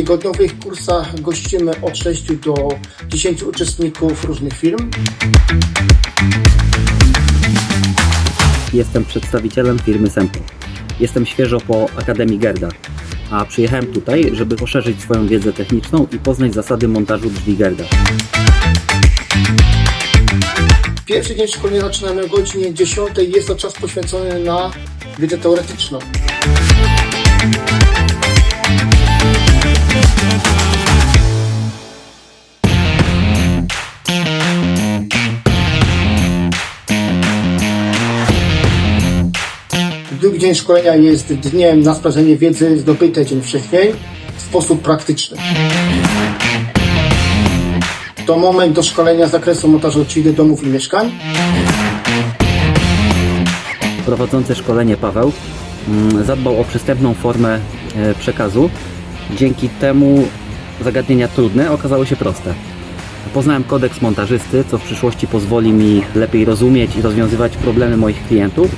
tygodniowych kursach gościmy od 6 do 10 uczestników różnych firm. Jestem przedstawicielem firmy Sempo. Jestem świeżo po Akademii Gerda, a przyjechałem tutaj, żeby poszerzyć swoją wiedzę techniczną i poznać zasady montażu drzwi Gerda. Pierwszy dzień szkolenia zaczynamy o godzinie 10. Jest to czas poświęcony na wiedzę teoretyczną. Drugi dzień szkolenia jest dniem na sprawdzenie wiedzy zdobytej dzień wcześniej w sposób praktyczny. To moment do szkolenia z zakresu montażu do domów i mieszkań. Prowadzący szkolenie Paweł zadbał o przystępną formę e, przekazu. Dzięki temu zagadnienia trudne okazały się proste. Poznałem kodeks montażysty, co w przyszłości pozwoli mi lepiej rozumieć i rozwiązywać problemy moich klientów.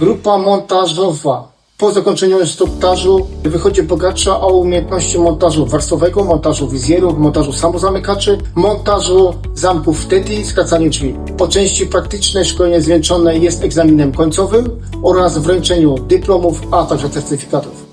Grupa montażowa. Po zakończeniu instruktażu wychodzi bogatsza o umiejętności montażu warstwowego, montażu wizjerów, montażu samozamykaczy, montażu zamków TEDi, skracaniu drzwi. Po części praktycznej szkolenie zwieńczone jest egzaminem końcowym oraz wręczeniu dyplomów, a także certyfikatów.